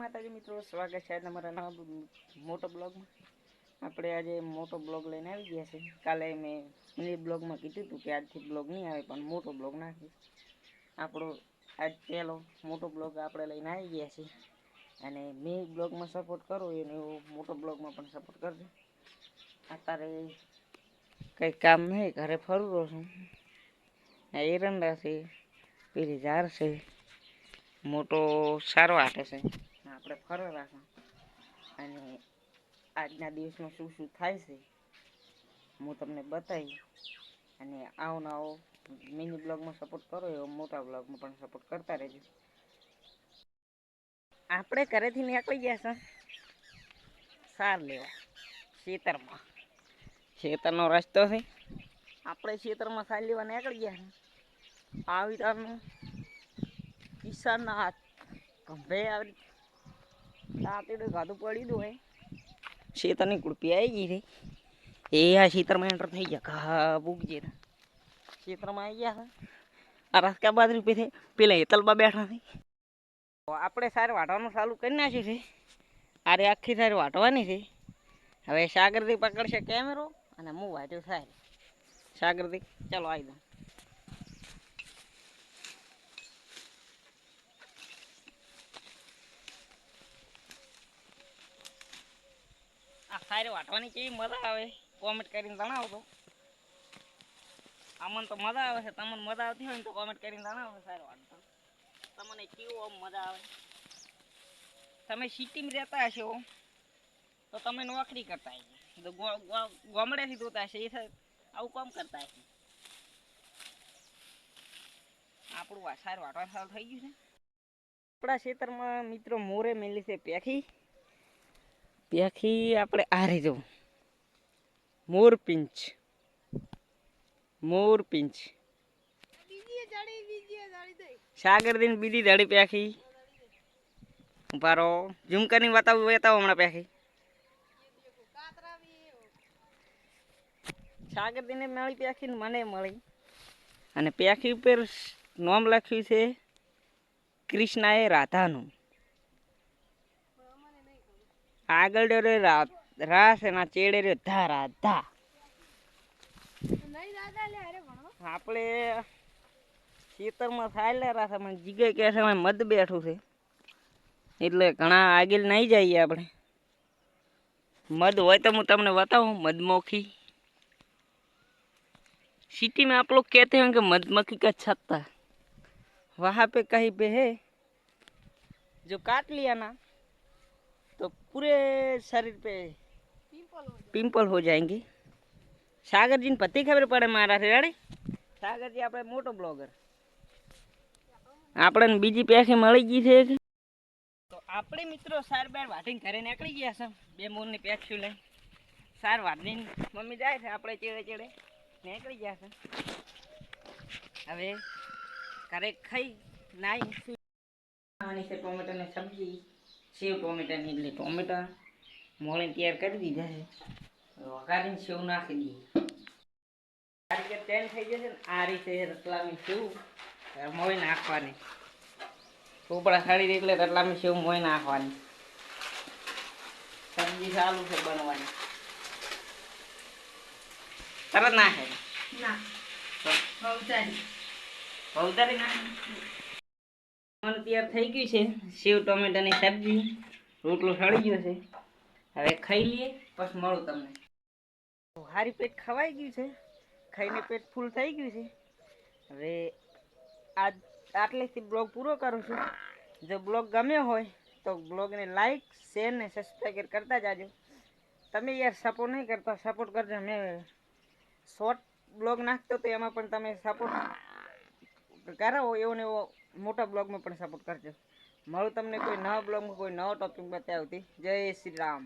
માતાજી મિત્રો, સ્વાગત છે તમારા નવા મોટો બ્લોગમાં. આપણે આજે મોટો બ્લોગ લઈને આવી ગયા છે. કાલે મેં મિની બ્લોગમાં કીધું હતું કે આજથી બ્લોગ નહીં આવે, પણ મોટો બ્લોગ નાખીશ આપણો આજ પહેલો મોટો બ્લોગ આપણે લઈને આવી ગયા છીએ અને મેં બ્લોગમાં સપોર્ટ કરો એને, એવો મોટો બ્લોગમાં પણ સપોર્ટ કરજો. અત્યારે કંઈ કામ નહીં, ઘરે ફરું રહ્યો છું. એરંડા છે, પેલી ઝાર છે, મોટો સારો આટે છે. આપણે ફરવાના. અને આજના દિવસમાં શું શું થાય છે, હું તમને બતાવી અને આવો આવો મિની બ્લોગમાં સપોર્ટ કરો, એવો મોટા બ્લોગમાં પણ સપોર્ટ કરતા રહેજો. આપણે ઘરેથી નીકળી ગયા છે. સાર લેવા. ખેતરમાં. ખેતરનો રસ્તો છે. આપણે ખેતરમાં સાર લેવા નીકળી ગયા છે. આવી તારનું કિસાનના હાથ ગંભે આવી દાંતેડે ગાધું પડી દો હે. શેતરની કુડપી આવી ગઈ રે. એ આ શેતરમાં એન્ટર થઈ ગયા. ઘા ભૂગજે શેતરમાં આવી ગયા છે આ રસ્કા બાદ રૂપે પેલા હેતલમાં બેઠા છે આપણે સારે વાટવાનું ચાલુ કરી નાખ્યું છે. આરે આખી સારી વાટવાની છે. હવે સાગરથી પકડશે કેમેરો અને હું વાંચ્યું સાહેબ સાગરથી. ચાલો આવી દઉં આ સારી વાટવાની કેવી મજા આવે? કોમેન્ટ કરીને જણાવો તો અમને તો મજા આવે છે, તમને મજા આવતી હોય ને તો કોમેન્ટ કરીને જણાવો સારી વાટતા. તમને કેવું આમ મજા આવે? તમે સિટીમાં રહેતા હશો, તો તમે નોકરી કરતા હશે. ગામડેથી જોતા હશે, એ આવું કામ કરતા હશે. આપણું સારું વાટવા સારું થઈ ગયું છે. આપણા ક્ષેત્રમાં મિત્રો મોરે મેલી છે પેખી પેખી આપણે આ રહી જવું. મોર પિંચ. મોર પિંચ. સાગર દિન બીજી દાડી પ્યાખી. પારો ઝૂમ કરીને બતાવું બતાવો હમણાં પ્યાખી. સાગર દિને મળી પ્યાખી મને મળી. અને પ્યાખી ઉપર નામ લખ્યું છે, કૃષ્ણાએ રાધાનું. આગળ રે રા રાસ એના ચેડે રે ધા રાધા આપણે ખેતરમાં થાયલા રાસ મને જીગે કે છે અમે મધ બેઠું છે એટલે ઘણા આગળ નહીં જઈએ આપણે મધ હોય તો હું તમને બતાવું મધમોખી सिटी में आप लोग कहते हैं कि मधुमक्खी का छत्ता वहाँ पे कहीं पे है जो काट लिया ना तो पूरे शरीर पे पिंपल हो जाएंगे सागर जी ने पति खबर પડે મારાથી રેડી સાગરજી આપણે મોટો બ્લોગર આપણે બીજી પેખી મળી ગઈ છે એક. તો આપણે મિત્રો સાર બાર વાટીને ઘરે નીકળી ગયા છે બે મોરની પેખ્યું લઈ સાર વાટીને મમ્મી જાય છે આપણે ચેડે ચેડે નીકળી ગયા છે હવે ઘરે ખાઈ નાઈ ખાવાની છે ટોમેટાની સબ્જી સેવ ટોમેટાની એટલે ટોમેટા મોળીને તૈયાર કરી દીધા છે. વઘારીને સેવ નાખી દઈએ. આ રીતે તેલ થઈ જશે ને આ રીતે રતલામી સેવ મોળી નાખવાની. ઉપડા ખાડી એટલે રતલામી સેવ મોઈ નાખવાની. સબ્જી ચાલુ છે બનવાની. તરત નાખે. ના. ભવતારી નાખે? અમારું તૈયાર થઈ ગયું છે. સેવ ટોમેટાની સબ્જી. રોટલો સળી ગયો છે. હવે ખાઈ લઈએ, પછી મળું તમને. હારી પેટ ખવાઈ ગયું છે. ખાઈને પેટ ફૂલ થઈ ગયું છે. હવે આજ આટલેથી બ્લોગ પૂરો કરું છું. જો બ્લોગ ગમ્યો હોય, તો બ્લોગને લાઈક, શેર ને સબસ્ક્રાઈબ કરતા જાજો. તમે યાર સપોર્ટ નહીં કરતા સપોર્ટ કરજો. મેં શોર્ટ બ્લોગ નાખતો તો એમાં પણ તમે સપોર્ટ કરાવો એવો ને એવો મોટા બ્લોગમાં પણ સપોર્ટ કરજો. મળું તમને કોઈ નવા બ્લોગમાં કોઈ નવો ટોપિક બતાવતી. જય શ્રી રામ.